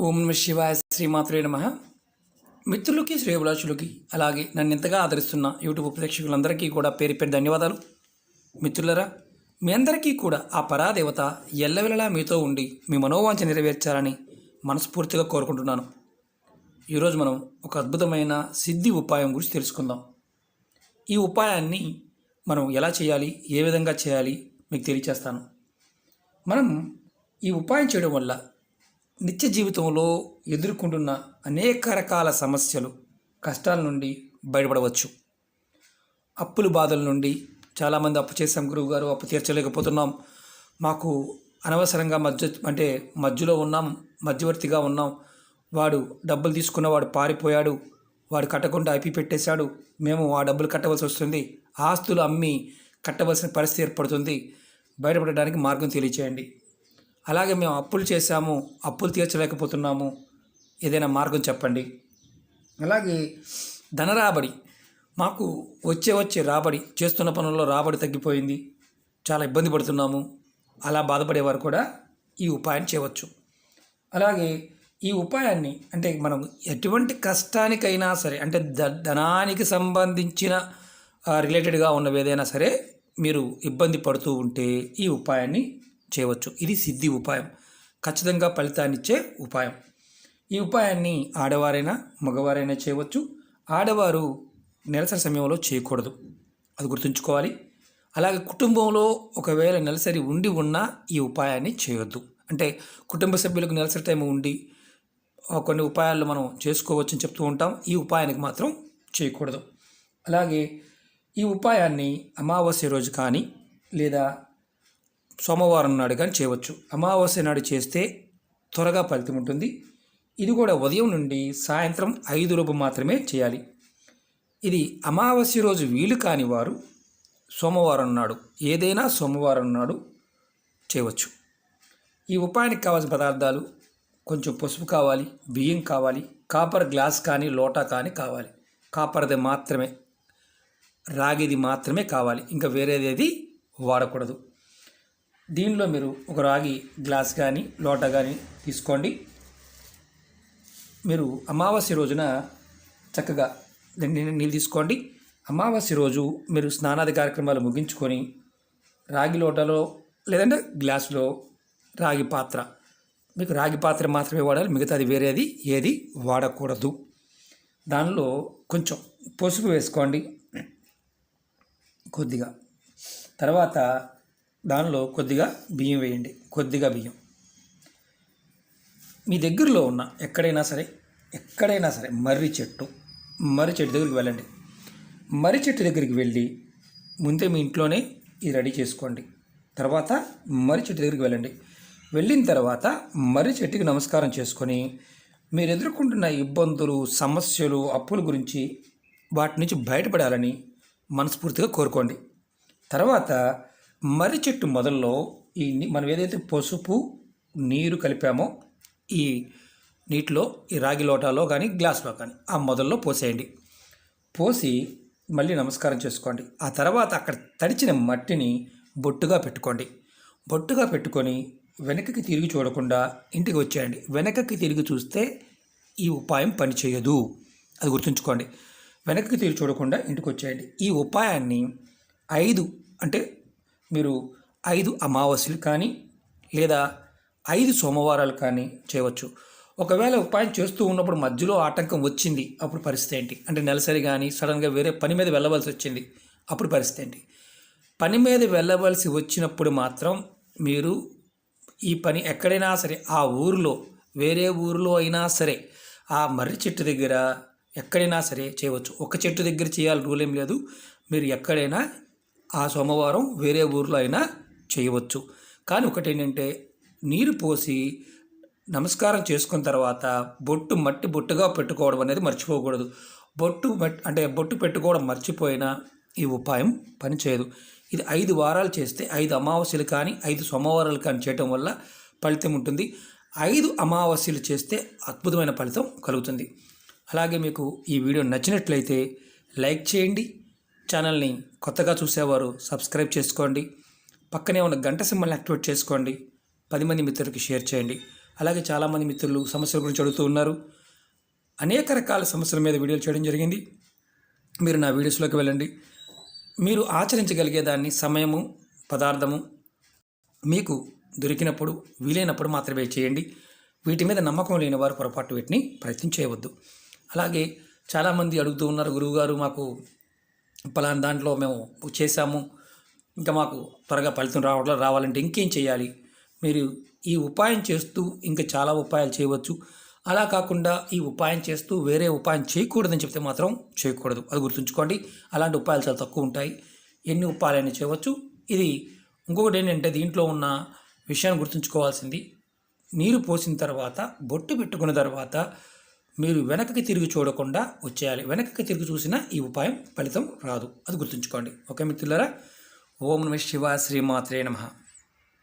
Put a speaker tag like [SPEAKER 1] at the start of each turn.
[SPEAKER 1] ఓం నమ శివాయ శ్రీమాత్రే నమ. మిత్రులకి శ్రేయభిలాషులకి అలాగే నన్ను ఎంతగా ఆదరిస్తున్న యూట్యూబ్ ప్రేక్షకులందరికీ కూడా పేరు పేరు ధన్యవాదాలు. మిత్రులరా మీ అందరికీ కూడా ఆ పరాదేవత ఎల్లవెల్లలా మీతో ఉండి మీ మనోవాంఛ నెరవేర్చాలని మనస్ఫూర్తిగా కోరుకుంటున్నాను. ఈరోజు మనం ఒక అద్భుతమైన సిద్ధి ఉపాయం గురించి తెలుసుకుందాం. ఈ ఉపాయాన్ని మనం ఎలా చేయాలి ఏ విధంగా చేయాలి మీకు తెలియచేస్తాను. మనం ఈ ఉపాయం చేయడం వల్ల నిత్య జీవితంలో ఎదుర్కొంటున్న అనేక రకాల సమస్యలు కష్టాల నుండి బయటపడవచ్చు. అప్పుల బాధల నుండి చాలామంది అప్పు చేసాం గురువు గారు అప్పు తీర్చలేకపోతున్నాం. మాకు అనవసరంగా మధ్య అంటే మధ్యలో ఉన్నాం మధ్యవర్తిగా ఉన్నాం. వాడు డబ్బులు తీసుకున్న వాడు పారిపోయాడు వాడు కట్టకుండా అయిపి పెట్టేశాడు మేము ఆ డబ్బులు కట్టవలసి వస్తుంది. ఆస్తులు అమ్మి కట్టవలసిన పరిస్థితి ఏర్పడుతుంది. బయటపడడానికి మార్గం తెలియచేయండి. అలాగే మేము అప్పులు చేశాము అప్పులు తీర్చలేకపోతున్నాము. ఏదైనా మార్గం చెప్పండి. అలాగే ధనరాబడి మాకు వచ్చే వచ్చే రాబడి చేస్తున్న పనుల్లో రాబడి తగ్గిపోయింది. చాలా ఇబ్బంది పడుతున్నాము. అలా బాధపడేవారు కూడా ఈ ఉపాయం చేయవచ్చు. అలాగే ఈ ఉపాయాన్ని అంటే మనం ఎటువంటి కష్టానికైనా సరే అంటే ద ధనానికి సంబంధించిన రిలేటెడ్గా ఉన్నవి ఏదైనా సరే మీరు ఇబ్బంది పడుతూ ఉంటే ఈ ఉపాయాన్ని చేయవచ్చు. ఇది సిద్ధి ఉపాయం. ఖచ్చితంగా ఫలితాన్నిచ్చే ఉపాయం. ఈ ఉపాయాన్ని ఆడవారైనా మగవారైనా చేయవచ్చు. ఆడవారు నెలసరి సమయంలో చేయకూడదు. అది గుర్తుంచుకోవాలి. అలాగే కుటుంబంలో ఒకవేళ నెలసరి ఉండి ఉన్నా ఈ ఉపాయాన్ని చేయొద్దు. అంటే కుటుంబ సభ్యులకు నెలసరి టైం ఉండి కొన్ని ఉపాయాలు మనం చేసుకోవచ్చు అని చెప్తూ ఉంటాం. ఈ ఉపాయానికి మాత్రం చేయకూడదు. అలాగే ఈ ఉపాయాన్ని అమావాస్య రోజు కానీ లేదా సోమవారం నాడు కానీ చేయవచ్చు. అమావాస్య నాడు చేస్తే త్వరగా ఫలితం ఉంటుంది. ఇది కూడా ఉదయం నుండి సాయంత్రం ఐదు లోపు మాత్రమే చేయాలి. ఇది అమావాస్య రోజు వీలు కాని వారు సోమవారం నాడు ఏదైనా సోమవారం నాడు చేయవచ్చు. ఈ ఉపాయానికి కావాల్సిన పదార్థాలు కొంచెం పసుపు కావాలి బియ్యం కావాలి కాపర్ గ్లాస్ కానీ లోటా కానీ కావాలి. కాపర్ది మాత్రమే రాగిది మాత్రమే కావాలి. ఇంకా వేరేదేది వాడకూడదు. దీనిలో మీరు ఒక రాగి గ్లాస్ కానీ లోట కానీ తీసుకోండి. మీరు అమావాస్య రోజున చక్కగా నీళ్ళు తీసుకోండి. అమావాస్య రోజు మీరు స్నానాది కార్యక్రమాలు ముగించుకొని రాగి లోటలో లేదంటే గ్లాసులో రాగి పాత్ర. మీకు రాగి పాత్ర మాత్రమే వాడాలి మిగతాది వేరేది ఏది వాడకూడదు. దానిలో కొంచెం పసుపు వేసుకోండి. కొద్దిగా. తర్వాత దానిలో కొద్దిగా బియ్యం వేయండి. కొద్దిగా బియ్యం. మీ దగ్గరలో ఉన్న ఎక్కడైనా సరే ఎక్కడైనా సరే మర్రి చెట్టు మర్రి చెట్టు దగ్గరికి వెళ్ళండి. మర్రి చెట్టు దగ్గరికి వెళ్ళి ముందే మీ ఇంట్లోనే ఇది రెడీ చేసుకోండి. తర్వాత మర్రి చెట్టు దగ్గరికి వెళ్ళండి. వెళ్ళిన తర్వాత మర్రి చెట్టుకి నమస్కారం చేసుకొని మీరు ఎదుర్కొంటున్న ఇబ్బందులు సమస్యలు అప్పుల గురించి వాటి నుంచి బయటపడాలని మనస్ఫూర్తిగా కోరుకోండి. తర్వాత మర్రి చెట్టు మొదల్లో ఈ మనం ఏదైతే పసుపు నీరు కలిపామో ఈ నీటిలో ఈ రాగి లోటాలో కానీ గ్లాస్లో కానీ ఆ మొదల్లో పోసేయండి. పోసి మళ్ళీ నమస్కారం చేసుకోండి. ఆ తర్వాత అక్కడ తడిచిన మట్టిని బొట్టుగా పెట్టుకోండి. బొట్టుగా పెట్టుకొని వెనకకి తిరిగి చూడకుండా ఇంటికి వచ్చేయండి. వెనకకి తిరిగి చూస్తే ఈ ఉపాయం పనిచేయదు అది గుర్తుంచుకోండి. వెనక్కి తిరిగి చూడకుండా ఇంటికి వచ్చేయండి. ఈ ఉపాయాన్ని ఐదు అంటే మీరు ఐదు అమావాస్యలు కానీ లేదా ఐదు సోమవారాలు కానీ చేయవచ్చు. ఒకవేళ ఉపాయం చేస్తూ ఉన్నప్పుడు మధ్యలో ఆటంకం వచ్చింది అప్పుడు పరిస్థితి ఏంటి? అంటే నెలసరి కానీ సడన్గా వేరే పని మీద వెళ్ళవలసి వచ్చింది అప్పుడు పరిస్థితి ఏంటి? పని మీద వెళ్ళవలసి వచ్చినప్పుడు మాత్రం మీరు ఈ పని ఎక్కడైనా సరే ఆ ఊరిలో వేరే ఊరిలో అయినా సరే ఆ మర్రి చెట్టు దగ్గర ఎక్కడైనా సరే చేయవచ్చు. ఒక చెట్టు దగ్గర చేయాలి రూల్ ఏం లేదు. మీరు ఎక్కడైనా ఆ సోమవారం వేరే ఊర్లో అయినా చేయవచ్చు. కానీ ఒకటేంటంటే నీరు పోసి నమస్కారం చేసుకున్న తర్వాత బొట్టు మట్టి బొట్టుగా పెట్టుకోవడం అనేది మర్చిపోకూడదు. బొట్టు మట్టి అంటే బొట్టు పెట్టుకోవడం మర్చిపోయినా ఈ ఉపాయం పనిచేయదు. ఇది ఐదు వారాలు చేస్తే ఐదు అమావాస్యలు కానీ ఐదు సోమవారాలు కానీ చేయటం వల్ల ఫలితం ఉంటుంది. ఐదు అమావాస్యలు చేస్తే అద్భుతమైన ఫలితం కలుగుతుంది. అలాగే మీకు ఈ వీడియో నచ్చినట్లయితే లైక్ చేయండి. ఛానల్ని కొత్తగా చూసేవారు సబ్స్క్రైబ్ చేసుకోండి. పక్కనే ఉన్న గంట సింబల్ని యాక్టివేట్ చేసుకోండి. పది మంది మిత్రులకి షేర్ చేయండి. అలాగే చాలామంది మిత్రులు సమస్యల గురించి అడుగుతూ ఉన్నారు. అనేక రకాల సమస్యల మీద వీడియోలు చేయడం జరిగింది. మీరు నా వీడియోస్లోకి వెళ్ళండి. మీరు ఆచరించగలిగే దాన్ని సమయము పదార్థము మీకు దొరికినప్పుడు వీలైనప్పుడు మాత్రమే చేయండి. వీటి మీద నమ్మకం లేని వారు పొరపాటు వీటిని ప్రయత్నం చేయవద్దు. అలాగే చాలామంది అడుగుతూ ఉన్నారు. గురువుగారు మాకు పలానా దాంట్లో మేము చేశాము. ఇంకా మాకు త్వరగా ఫలితం రావడం రావాలంటే ఇంకేం చేయాలి? మీరు ఈ ఉపాయం చేస్తూ ఇంకా చాలా ఉపాయాలు చేయవచ్చు. అలా కాకుండా ఈ ఉపాయం చేస్తూ వేరే ఉపాయం చేయకూడదని చెప్తే మాత్రం చేయకూడదు. అది గుర్తుంచుకోండి. అలాంటి ఉపాయాలు చాలా తక్కువ ఉంటాయి. ఎన్ని ఉపాయాలైనా చేయవచ్చు. ఇది ఇంకొకటి ఏంటంటే దీంట్లో ఉన్న విషయాన్ని గుర్తుంచుకోవాల్సింది. నీరు పోసిన తర్వాత బొట్టు పెట్టుకున్న తర్వాత మీరు వెనకకి తిరిగి చూడకుండా వచ్చేయాలి. వెనకకి తిరిగి చూసినా ఈ ఉపాయం ఫలితం రాదు. అది గుర్తుంచుకోండి. ఓకే మిత్రులారా? ఓం నమ శివ శ్రీమాత్రే నమః.